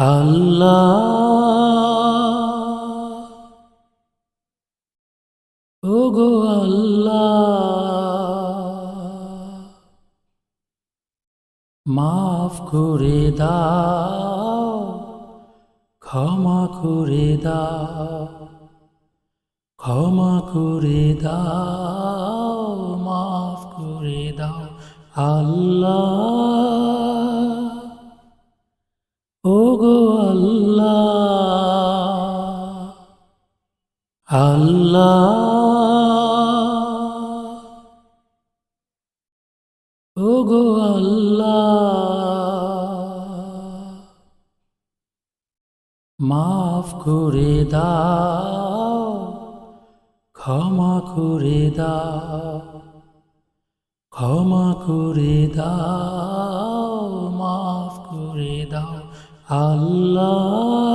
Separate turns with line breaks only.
আল্লাহ। ওগো আল্লাহ। মাফ করে দাও, ক্ষমা করে দাও, ক্ষমা করে দাও, মাফ করে দাও, আল্লাহ। আল্লাহ। আল্লাহ। ওগো আল্লাহ। মাফ করে দাও, ক্ষমা করে দাও, ক্ষমা করে দাও, মাফ করে দাও। আল্লাহ